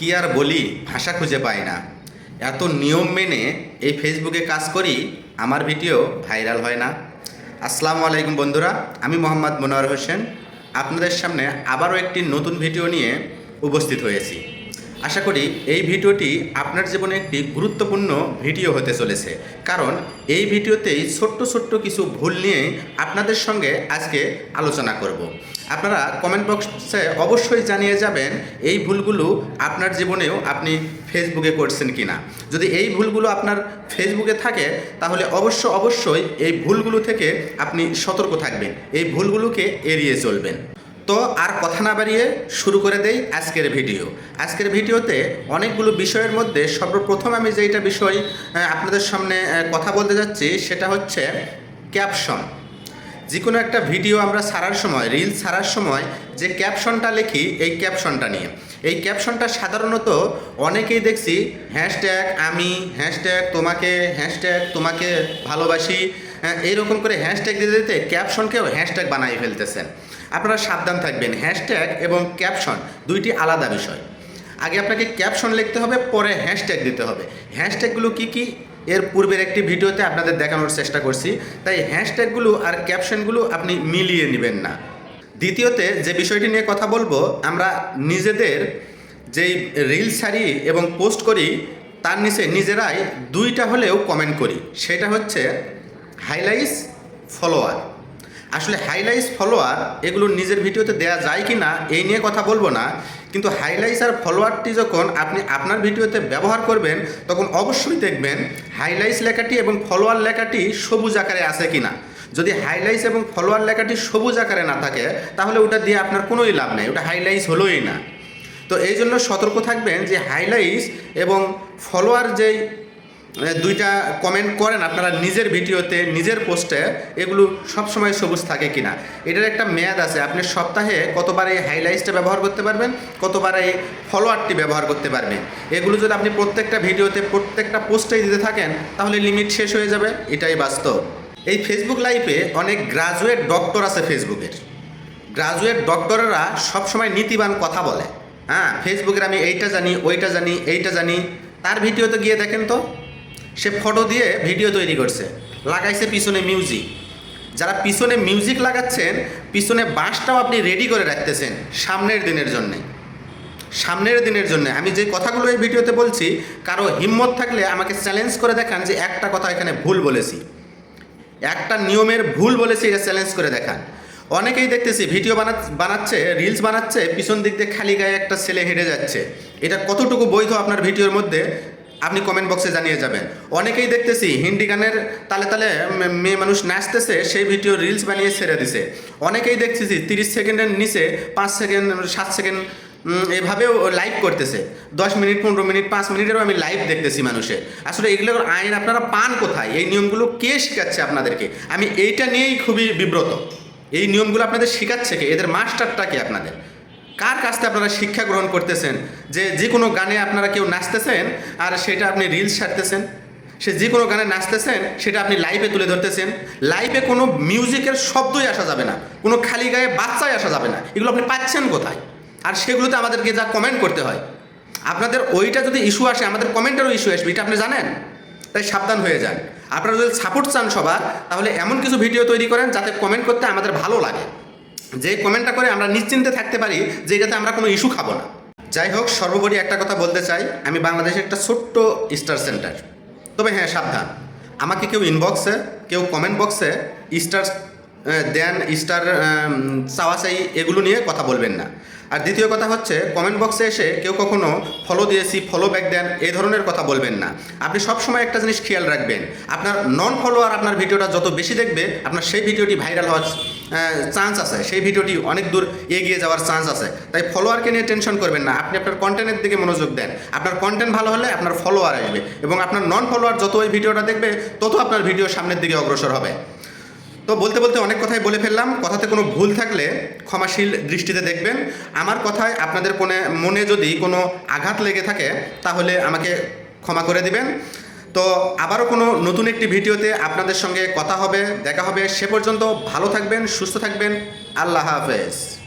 কি আর বলি? ভাষা খুঁজে পাই না। এত নিয়ম মেনে এই ফেসবুকে কাজ করি, আমার ভিডিও ভাইরাল হয় না। আসসালামু আলাইকুম বন্ধুরা, আমি মোহাম্মদ মনোয়ার হোসেন। আপনাদের সামনে আবারও একটি নতুন ভিডিও নিয়ে উপস্থিত হয়েছি। আশা করি এই ভিডিওটি আপনার জীবনে একটি গুরুত্বপূর্ণ ভিডিও হতে চলেছে। কারণ এই ভিডিওতেই ছোট্ট ছোট্ট কিছু ভুল নিয়ে আপনাদের সঙ্গে আজকে আলোচনা করব। আপনারা কমেন্ট বক্সে অবশ্যই জানিয়ে যাবেন এই ভুলগুলো আপনার জীবনেও আপনি ফেসবুকে করছেন কি না যদি এই ভুলগুলো আপনার ফেসবুকে থাকে, তাহলে অবশ্য অবশ্যই এই ভুলগুলো থেকে আপনি সতর্ক থাকবেন। এই ভুলগুলোকে এড়িয়ে চলবেন। তো আর কথা না বাড়িয়ে শুরু করে দেই আজকের ভিডিও। আজকের ভিডিওতে অনেকগুলো বিষয়ের মধ্যে সর্বপ্রথম আমি যেইটা বিষয় আপনাদের সামনে কথা বলতে যাচ্ছি, সেটা হচ্ছে ক্যাপশন যে কোনো একটা ভিডিও আমরা ছাড়ার সময় রিল ছাড়ার সময় যে ক্যাপশনটা লিখি, এই ক্যাপশনটা নিয়ে। এই ক্যাপশনটা সাধারণত অনেকেই দেখছি হ্যাশট্যাগ আমি হ্যাশট্যাগ তোমাকে হ্যাশট্যাগ তোমাকে ভালোবাসি এইরকম করে হ্যাশট্যাগ দিতে দিতে ক্যাপশনকেও হ্যাশট্যাগ বানিয়ে ফেলতেছেন। আপনারা সাবধান থাকবেন। হ্যাশট্যাগ এবং ক্যাপশন দুইটি আলাদা বিষয়। আগে আপনাকে ক্যাপশন লিখতে হবে, পরে হ্যাশট্যাগ দিতে হবে। হ্যাশট্যাগুলো কি কি? এর পূর্বের একটি ভিডিওতে আপনাদের দেখানোর চেষ্টা করছি। তাই হ্যাশট্যাগুলো আর ক্যাপশনগুলো আপনি মিলিয়ে নেবেন না। দ্বিতীয়তে যে বিষয়টি নিয়ে কথা বলব, আমরা নিজেদের যেই রিল ছাড়ি এবং পোস্ট করি, তার নিচে নিজেরাই দুইটা হলেও কমেন্ট করি। সেটা হচ্ছে হাইলাইটস ফলোয়ার আসলে হাইলাইটস ফলোয়ার এগুলো নিজের ভিডিওতে দেওয়া যায় কি না এই নিয়ে কথা বলব না। কিন্তু হাইলাইটস আর ফলোয়ারটি যখন আপনি আপনার ভিডিওতে ব্যবহার করবেন, তখন অবশ্যই দেখবেন হাইলাইটস লেখাটি এবং ফলোয়ার লেখাটি সবুজ আকারে আছে কি না যদি হাইলাইটস এবং ফলোয়ার লেখাটি সবুজ আকারে না থাকে, তাহলে ওটা দিয়ে আপনার কোনোই লাভ নেই, ওটা হাইলাইটস হলোই না। তো এই জন্য সতর্ক থাকবেন যে হাইলাইটস এবং ফলোয়ার যেই দুইটা কমেন্ট করেন, আপনারা নিজের ভিডিওতে, নিজের পোস্টে এগুলো সবসময় সবুজ থাকে কিনা। এটার একটা মেয়াদ আছে, আপনি সপ্তাহে কতবার এই হাইলাইটসটা ব্যবহার করতে পারবেন, কতবার এই ফলোয়ারটি ব্যবহার করতে পারবেন। এগুলো যদি আপনি প্রত্যেকটা ভিডিওতে, প্রত্যেকটা পোস্টেই দিতে থাকেন, তাহলে লিমিট শেষ হয়ে যাবে, এটাই বাস্তব। এই ফেসবুক লাইফে অনেক গ্রাজুয়েট ডক্টর আছে ফেসবুকের গ্রাজুয়েট ডক্টরেরা সবসময় নীতিবান কথা বলে। হ্যাঁ ফেসবুকের আমি এইটা জানি, ওইটা জানি, এইটা জানি। তার ভিডিওতে গিয়ে দেখেন তো সে ফটো দিয়ে ভিডিও তৈরি করছে, লাগাইছে পিছনে মিউজিক যারা পিছনে মিউজিক লাগাচ্ছেন, পিছনে বাঁশটাও আপনি রেডি করে রাখতেছেন সামনের দিনের জন্যে। সামনের দিনের জন্য। আমি যে কথাগুলো এই ভিডিওতে বলছি, কারও হিম্মত থাকলে আমাকে চ্যালেঞ্জ করে দেখান যে একটা কথা এখানে ভুল বলেছি। একটা নিয়মের ভুল বলেছি, এটা চ্যালেঞ্জ করে দেখান। অনেকেই দেখতেছি ভিডিও বানা, বানাচ্ছে রিলস বানাচ্ছে, পিছন দিক দিয়ে খালি গায়ে একটা ছেলে হেঁটে যাচ্ছে। এটা কতটুকু বৈধ আপনার ভিডিওর মধ্যে? আপনি কমেন্ট বক্সে জানিয়ে যাবেন। অনেকেই দেখতেছি হিন্দি গানের তালে তালে মেয়ে মানুষ নাচতেছে, সেই ভিডিও রিলস বানিয়ে ছেড়ে দিছে। অনেকেই দেখতেছি তিরিশ সেকেন্ডের নিচে পাঁচ সেকেন্ড, সাত সেকেন্ড এভাবেও লাইভ করতেছে। দশ মিনিট, পনেরো মিনিট, পাঁচ মিনিটেরও আমি লাইভ দেখতেছি মানুষের আসলে এগুলোর আইন আপনারা পান কোথায়? এই নিয়মগুলো কে শেখাচ্ছে আপনাদেরকে? আমি এইটা নিয়েই খুবই বিব্রত। এই নিয়মগুলো আপনাদের শেখাচ্ছে কে? এদের মাস্টারটা কে আপনাদের? কার কাছ থেকে আপনারা শিক্ষা গ্রহণ করতেছেন? যে যে কোনো গানে আপনারা কেউ নাচতেছেন আর সেটা আপনি রিলস ছাড়তেছেন, সে যে কোনো গানে নাচতেছেন, সেটা আপনি লাইভে তুলে ধরতেছেন। লাইভে কোনো মিউজিকের শব্দই আসা যাবে না, কোনো খালি গায়ে বাচ্চাই আসা যাবে না। এগুলো আপনি পাচ্ছেন কোথায়? আর সেগুলোতে আমাদেরকে যা কমেন্ট করতে হয়। আপনাদের ওইটা যদি ইস্যু আসে, আমাদের কমেন্টেরও ইস্যু আসবে, এটা আপনি জানেন? তাই সাবধান হয়ে যান। আপনারা যদি সাপোর্ট চান সবার, তাহলে এমন কিছু ভিডিও তৈরি করেন যাতে কমেন্ট করতে আমাদের ভালো লাগে। যে কমেন্টটা করে আমরা নিশ্চিন্তে থাকতে পারি যে এটাতে আমরা কোনো ইস্যু খাব না। যাই হোক, সর্বোপরি একটা কথা বলতে চাই, আমি বাংলাদেশের একটা ছোট্ট স্টার সেন্টার। তবে হ্যাঁ সাবধান। আমাকে কেউ ইনবক্সে কেউ কমেন্ট বক্সে স্টার দেন, স্টার চাওয়া চাই, এগুলো নিয়ে কথা বলবেন না। আর দ্বিতীয় কথা হচ্ছে কমেন্ট বক্সে এসে কেউ কখনো ফলো দিয়েছি ফলো ব্যাক দেন, এই ধরনের কথা বলবেন না। আপনি সবসময় একটা জিনিস খেয়াল রাখবেন, আপনার নন ফলোয়ার আপনার ভিডিওটা যত বেশি দেখবে, আপনার সেই ভিডিওটি ভাইরাল হওয়ার চান্স আছে। সেই ভিডিওটি অনেক দূর এগিয়ে যাওয়ার চান্স আছে। তাই ফলোয়ারকে নিয়ে টেনশন করবেন না। আপনি আপনার কন্টেন্টের দিকে মনোযোগ দেন। আপনার কন্টেন্ট ভালো হলে আপনার ফলোয়ার আসবে এবং আপনার নন ফলোয়ার যত ওই ভিডিওটা দেখবে, তত আপনার ভিডিও সামনের দিকে অগ্রসর হবে। তো বলতে বলতে অনেক কথাই বলে ফেললাম। কথাতে কোনো ভুল থাকলে ক্ষমাশীল দৃষ্টিতে দেখবেন। আমার কথায় আপনাদের কোনো মনে যদি কোনো আঘাত লেগে থাকে, তাহলে আমাকে ক্ষমা করে দিবেন। তো আবারও কোনো নতুন একটি ভিডিওতে আপনাদের সঙ্গে কথা হবে, দেখা হবে। সে পর্যন্ত ভালো থাকবেন, সুস্থ থাকবেন। আল্লাহ হাফেজ।